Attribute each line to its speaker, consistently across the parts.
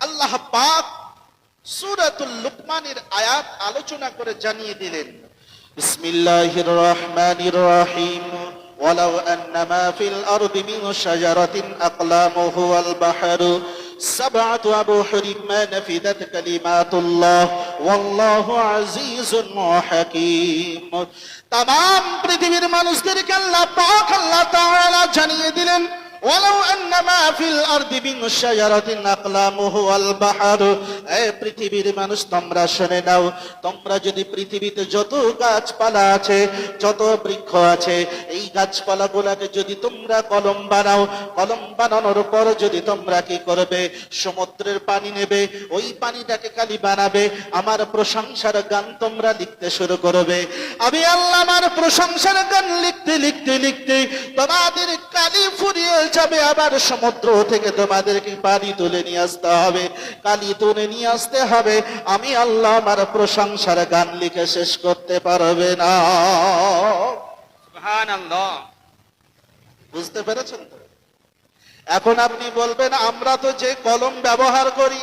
Speaker 1: আল্লাহ পাক সূরাতুল লুকমানের আয়াত আলোচনা করে জানিয়ে দিলেন বিসমিল্লাহির রহমানির রহিম ولو أن ما في الأرض من شجرة أقلامه والبحر سبعة أبحر ما نفذت كلمات الله والله عزيز حكيم تمام পৃথিবীর মানুষদেরকে আল্লাহ পাক আল্লাহ তাআলা জানিয়ে দিলেন ওয়ালাউ আন্নামা ফিল আরদি বিন শাজারাতিন আকলামুহু আল বাহার। এ পৃথিবীর মানুষ, তোমরা শুনে নাও। তোমরা যদি পৃথিবীতে যত গাছপালা আছে, যত বৃক্ষ আছে, এই গাছপালাগুলোকে যদি তোমরা কলম বানাও, কলম বানানোর পর যদি তোমরা কি করবে? সমুদ্রের পানি নেবে, ওই পানিটাকে কালি বানাবে। আমার প্রশংসার গান তোমরা লিখতে শুরু করবে। আমি আল্লাহ আমার প্রশংসার গান লিখতে লিখতে লিখতে তোমাদের কালি ফুরিয়ে যাবে আবার সমুদ্র থেকে তোমাদেরকে পানি তুলে নিয়ে আসতে হবে কালি তুলে নিয়ে আসতে হবে। আমি আল্লাহ আমার প্রশংসার গান লিখে শেষ করতে পারবে না। বুঝতে পেরেছেন তো? এখন আপনি বলবেন আমরা তো যে কলম ব্যবহার করি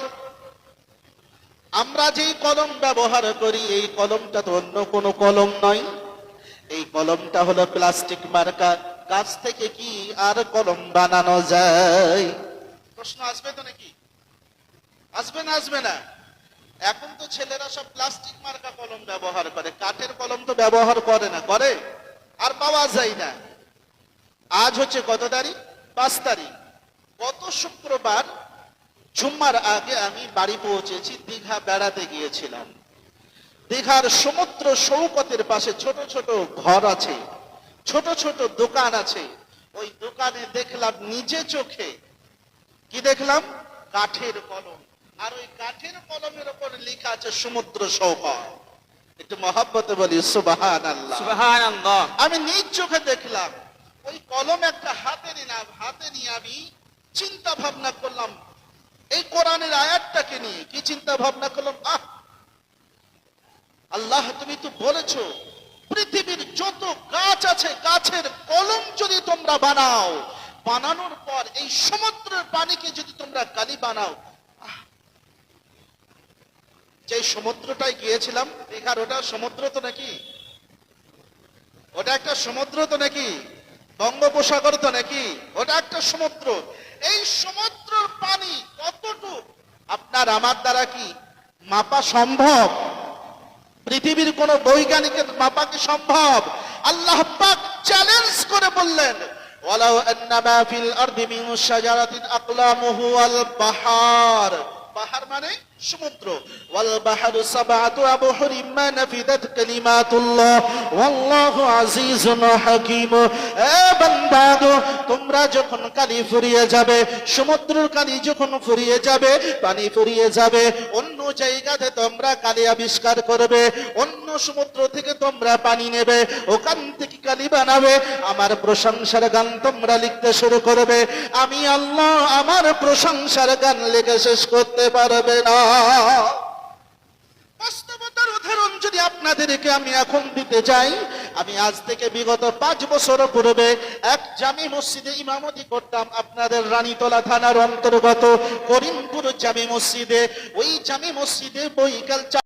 Speaker 1: আমরা যেই কলম ব্যবহার করি এই কলমটা তো অন্য কোনো কলম নয়। এই কলমটা হলো প্লাস্টিক মার্কা গাছ থেকে কি আর কলম বানানো যায়? প্রশ্ন আসবে তো নাকি? আসবে না আসবে না। এখন তো ছেলেরা সব প্লাস্টিক মার্কা কলম ব্যবহার করে। কাঠের কলম তো ব্যবহার করে না, করে। আর পাওয়া যায় না। আজ হচ্ছে কত তারিখ? পাঁচ তারিখ। গত শুক্রবার, জুম্মার আগে আমি বাড়ি পৌঁছেছি, দীঘা বেড়াতে গিয়েছিলাম। দীঘার সমুদ্র সৌকতের পাশে ছোট ছোট ঘর আছে। ছোট ছোট দোকান আছে। ওই দোকানে দেখলাম নিজে চোখে কি দেখলাম? কাঠের কলম। আর ওই কাঠের কলমের উপর লেখা আছে সমুদ্র সৌকত একটু মহাব্বতে বলি সুবাহান আল্লাহ আমি নিজ চোখে দেখলাম ওই কলম একটা হাতে নিলাম হাতে নিয়ে আমি চিন্তা ভাবনা করলাম এই কোরআনের আয়াতটাকে নিয়ে কি চিন্তা ভাবনা করলাম? আহ! আল্লাহ তুমি তো বলেছ পৃথিবীর যত গাছ আছে গাছের কলম যদি তোমরা বানাও। বানানোর পর এই সমুদ্রের পানিকে যদি তোমরা কালি বানাও যে সমুদ্রটায় গিয়েছিলাম দীঘার ওটা সমুদ্র তো নাকি? ওটা একটা সমুদ্র তো নাকি? বঙ্গোপসাগর তো নাকি? ওটা একটা সমুদ্র। এই সমুদ্রের পানি কতটুক? আপনার আমার দ্বারা কি মাপা সম্ভব? পৃথিবীর কোন বৈজ্ঞানিকের মাপা কি সম্ভব? আল্লাহ পাক চ্যালেঞ্জ করে বললেন, ওয়ালাউ আন্নামা ফিল আরদি মিন শাজারাতিন আকলামুহু আল বাহার। বাহার মানে সমুদ্র। ওয়াল বাহারু সাবআতু আবহুরিম মা নাফিদাত কালিমাতুল্লাহ। ওয়াল্লাহু আজিজুন হাকীম। এ বান্দা গো, তোমরা যখন কালি ফুরিয়ে যাবে সমুদ্রের কালি যখন ফুরিয়ে যাবে পানি ফুরিয়ে যাবে অন্য জায়গাতে তোমরা কালি আবিষ্কার করবে অন্য সমুদ্র থেকে তোমরা পানি নেবে ওখান থেকে কালি বানাবে আমার প্রশংসার গান তোমরা লিখতে শুরু করবে। আমি আল্লাহ আমার প্রশংসার গান লিখে শেষ করতে পারবে না। আপনাদেরকে আমি এখন দিতে চাই। আমি আজ থেকে বিগত পাঁচ বছর পূর্বে এক জামি মসজিদে ইমামতি করতাম। আপনাদের রানীতলা থানার অন্তর্গত করিমপুর জামি মসজিদে। ওই জামি মসজিদে বৈকাল